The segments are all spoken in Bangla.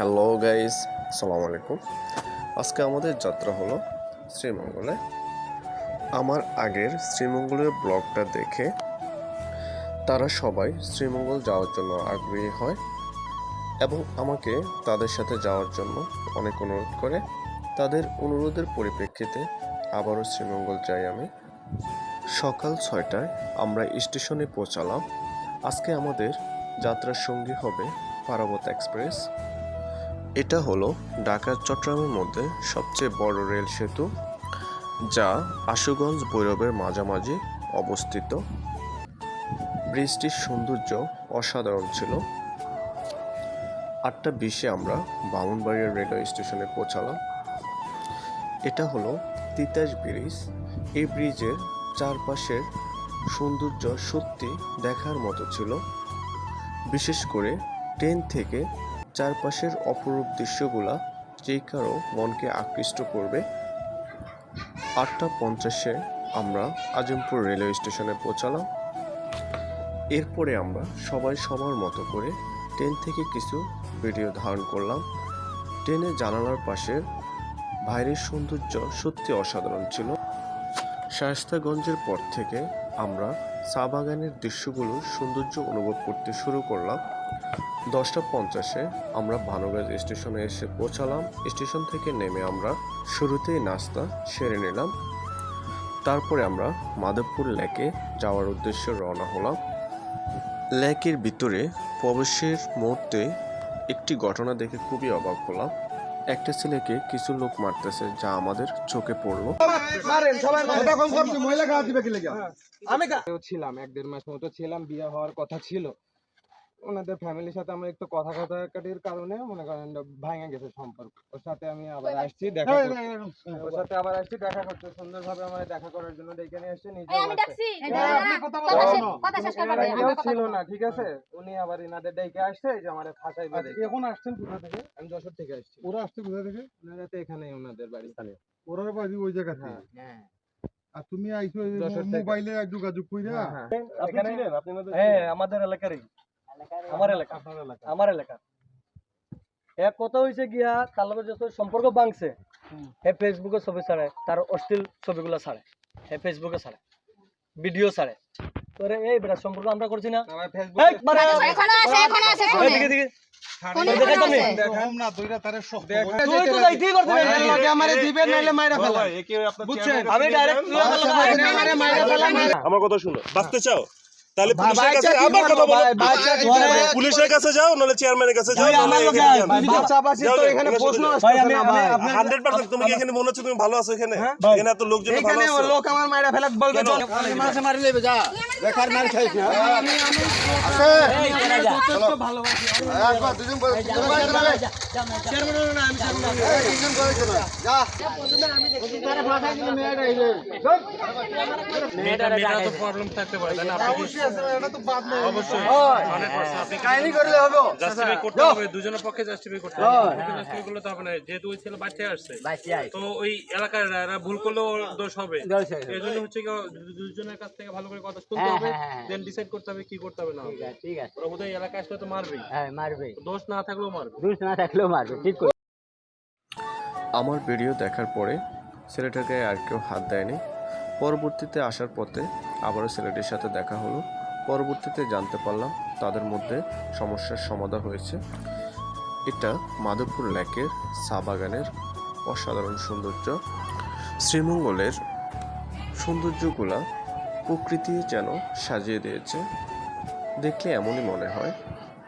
হ্যালো গাইস, আসসালামু আলাইকুম। আজকে আমাদের যাত্রা হলো শ্রীমঙ্গলে। আমার আগের শ্রীমঙ্গলের ব্লগটা দেখে তারা সবাই শ্রীমঙ্গল যাওয়ার জন্য আগ্রহী হয় এবং আমাকে তাদের সাথে যাওয়ার জন্য অনেক অনুরোধ করে। তাদের অনুরোধের পরিপ্রেক্ষিতে আবারও শ্রীমঙ্গল যাই আমি। সকাল ছয়টায় আমরা স্টেশনে পৌঁছালাম। আজকে আমাদের যাত্রার সঙ্গী হবে পারাবত এক্সপ্রেস। এটা হলো ঢাকা চট্টগ্রামের মধ্যে সবচেয়ে বড় রেল সেতু, যা আশুগঞ্জ ভৈরবের মাঝামাঝি অবস্থিত। ব্রিজটির সৌন্দর্য অসাধারণ ছিল। আটটা বিশে আমরা বামুনবাড়িয়া রেলওয়ে স্টেশনে পৌঁছালাম। এটা হলো তিতাস ব্রিজ। এই ব্রিজের চারপাশের সৌন্দর্য সত্যি দেখার মতো ছিল। বিশেষ করে ট্রেন থেকে চারপাশের অপরূপ দৃশ্যগুলা যে কারও মনকে আকৃষ্ট করবে। আটটা পঞ্চাশে আমরা আজিমপুর রেলওয়ে স্টেশনে পৌঁছালাম। এরপরে আমরা সবাই সবার মতো করে ট্রেন থেকে কিছু ভিডিও ধারণ করলাম। ট্রেনের জানালার পাশে বাইরের সৌন্দর্য সত্যি অসাধারণ ছিল। শায়স্তাগঞ্জের পর থেকে আমরা চা বাগানের দৃশ্যগুলো সৌন্দর্য অনুভব করতে শুরু করলাম। দশটা পঞ্চাশে আমরা ভানুগাজ স্টেশনে এসে পৌঁছালাম। স্টেশন থেকে নেমে আমরা শুরুতেই নাস্তা সেরে নিলাম। তারপরে আমরা মাধবপুর লেকে যাওয়ার উদ্দেশ্যে রওনা হলাম। লেকের ভিতরে প্রবেশের মুহূর্তে একটি ঘটনা দেখে খুবই অবাক হলাম। একটা ছেলেকে কিছু লোক মারতেছে যা আমাদের চোখে পড়ল। লেগে? আমি ছিলাম এক দেড় মাস মতো ছিলাম বিয়ে হওয়ার কথা ছিল। ওনাদের ফ্যামিলির সাথে আমার একটু কথা কাটাকাটির কারণে মনে করেন ভাঙে গেছে সম্পর্ক। ওর সাথে আমি আবার আসছি দেখা ওর সাথে আবার আসছি দেখা করতে। সুন্দরভাবে আমার দেখা করার জন্য ডেকে নিয়ে আসছে নিজে কথা কথা কথা ওনারা আমার কথা ছিল না ঠিক আছে? উনি আবার ইনাদের ডেকে আসছে এই যে আমার ফাঁসাই বেড়ে এখন আসছেন কোথা থেকে? আমি যশোর থেকে আসছি। ওরা আসছে কোথা থেকে? ওনারা তো এখানেই ওনাদের বাড়ি। ওরা বাড়ি ওই জায়গাতে হ্যাঁ আর তুমি আইছো। মোবাইলে যোগাযোগ কইরা? হ্যাঁ এখানে হ্যাঁ আমাদের এলাকারই। আমার এলাকা। আমার এলাকা। এক কথা হয়েছে গিয়া তার লগত যত সম্পর্ক ভাঙছে হে ফেসবুকে ছবি ছাড়ে তার অশ্লীল ছবিগুলো ছাড়ে হে ফেসবুকে ছাড়ে ভিডিও ছাড়ে। তোরে এই বেটা সম্পর্ক আমরা করছি না। আমার কথা শুনো বাঁচতে চাও? তাহলে পুলিশের কাছে আবার কথা বলো? পুলিশের কাছে যাও নাহলে চেয়ারম্যানের কাছে যাও আমার তো এখানে প্রশ্ন না ভাই। পার্সেন্ট তুমি কি এখানে মনে হচ্ছে তুমি ভালো আছো এখানে? এখানে এত লোকজন ভালো এইখানে লোক আমার মাইরা ফেলা বলবে চল মাসে মারি লেবে যা। বেকার মার খাইছ না। যা। একবার দুজন বলে আছে। এটা তো বাদ নাই কাহিনী করলে হবে জাস্টিফাই করতে হবে দুজনের পক্ষে জাস্টিফাই করতে হবে জাস্টিফাই করলে না যেহেতু ওই ছেলে বাচ্চা আসছে তো ওই এলাকার ভুল করলেও দোষ হবে। এই জন্য হচ্ছে দুজনের কাছ থেকে ভালো করে কথা শুনতে হবে দেন ডিসাইড করতে হবে কি করতে হবে না ঠিক আছে ওরা বোধহয় এলাকায় আসলে তো মারবেই হ্যাঁ মারবে। দোষ না থাকলেও মারবে। দুষ না থাকলেও মারবে ঠিক করে আমার ভিডিও দেখার পরে ছেলেটাকে আর কেউ হাত দেয়নি। পরবর্তীতে আসার পথে আবারও ছেলেটির সাথে দেখা হলো। পরবর্তীতে জানতে পারলাম তাদের মধ্যে সমস্যার সমাধান হয়েছে। এটা মাধবপুর লেকের চা বাগানের অসাধারণ সৌন্দর্য। শ্রীমঙ্গলের সৌন্দর্যগুলা প্রকৃতি যেন সাজিয়ে দিয়েছে। দেখলে এমনই মনে হয়।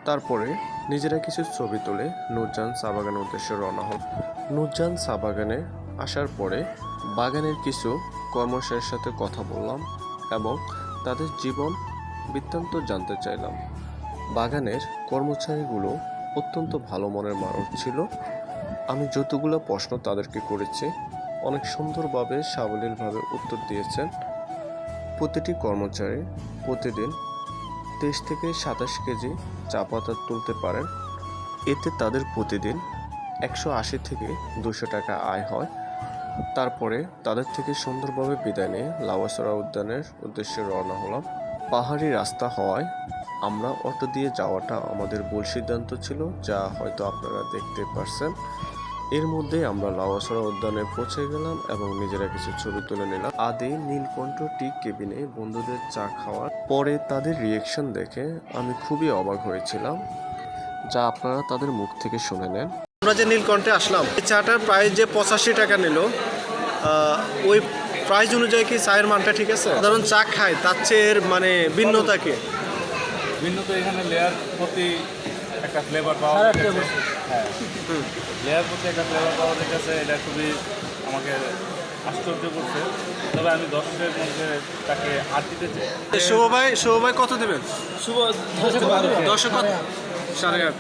তারপরে নিজেরা কিছু ছবি তুলে নূরজান চা বাগানের উদ্দেশ্যে রওনা হল নূরজান চা বাগানে আসার পরে বাগানের কিছু কর্মচারীর সাথে কথা বললাম। এবং তাদের জীবন বৃত্তান্ত জানতে চাইলাম। বাগানের কর্মচারীগুলো অত্যন্ত ভালো মনের মানুষ ছিল। আমি যতগুলো প্রশ্ন তাদেরকে করেছি, অনেক সুন্দরভাবে, সাবলীলভাবে উত্তর দিয়েছেন। প্রতিটি কর্মচারী প্রতিদিন তেইশ থেকে সাতাশ কেজি চা পাতা তুলতে পারেন। এতে তাদের প্রতিদিন একশো আশি থেকে দুশো টাকা আয় হয়। তারপরে তাদের থেকে সুন্দরভাবে বিদায় নিয়ে লাওয়াসরা উদ্যানের উদ্দেশ্যে রওনা হলাম। পাহাড়ি রাস্তা হওয়ায় আমরা অটো দিয়ে যাওয়াটা আমাদের ভুল সিদ্ধান্ত ছিল, যা হয়তো আপনারা দেখতে পারছেন। এর মধ্যে আমরা লাওয়াসরা উদ্যানে পৌঁছে গেলাম এবং নিজেরা কিছু ছবি তুলে নিলাম। আদে নীলকণ্ঠ টি কেবিনে বন্ধুদের চা খাওয়ার পরে তাদের রিয়েকশন দেখে আমি খুবই অবাক হয়েছিলাম, যা আপনারা তাদের মুখ থেকে শুনে নেন। আমরা যে নীলকণ্ঠে আসলাম এই চাটার প্রাইস যে পঁচাশি টাকা নিল ওই প্রাইস অনুযায়ী কি চায়ের মানটা ঠিক আছে? সাধারণ চা খায় তার চেয়ে এর মানে ভিন্নতা কি? ভিন্ন তো এখানে লেয়ার প্রতি একটা ফ্লেভার পাওয়া যাচ্ছে। হ্যাঁ। লেয়ার প্রতি একটা ফ্লেভার পাওয়া যাচ্ছে এটা খুবই আমাকে আশ্চর্য করছে। তবে আমি দর্শকের মধ্যে তাকে হাত দিতে চাই। শুভ ভাই শুভ ভাই কত দেবেন? শুভ দশ কত? সাড়ে আট।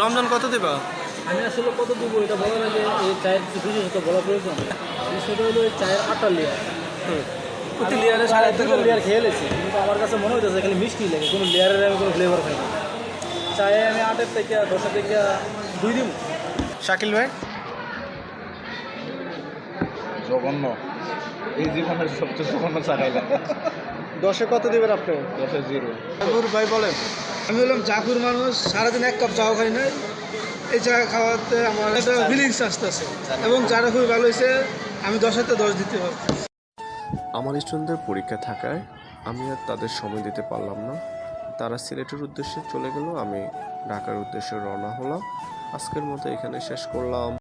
রমজান কত দেবা? আমি আসলে কত দিব এটা বলার আগে এই চায়ের কিছু বিশেষত বলা প্রয়োজন। বিষয়টা হলো এই চায়ের আটটা লেয়ার প্রতি লেয়ারে সাড়ে আটটা লেয়ার খেয়ে লেছি কিন্তু আমার কাছে মনে হইতেছে খালি মিষ্টি লাগে কোনো লেয়ারের আমি কোনো ফ্লেভার খাই না। চায়ে আমি আটের থেকে দশের থেকে দুই দিন শাকিল ভাই? জঘন্য। এই জীবনের সবচেয়ে জঘন্য চাটাইলাম দশে কত দেবেন আপনি? দশে জিরো। জাকুর ভাই বলেন আমি বললাম জাকুর মানুষ সারাদিন এক কাপ চাও খাই না এই জায়গা খাওয়াতে আমার একটা ফিলিংস আসতেছে। এবং যারা খুবই ভালো হয়েছে, আমি দশ হাতে দশ দিতে পারব আমার স্টুডেন্টদের পরীক্ষা থাকায় আমি আর তাদের সময় দিতে পারলাম না। তারা সিলেটের উদ্দেশ্যে চলে গেল, আমি ঢাকার উদ্দেশ্যে রওনা হলাম। আজকের মতো এখানে শেষ করলাম।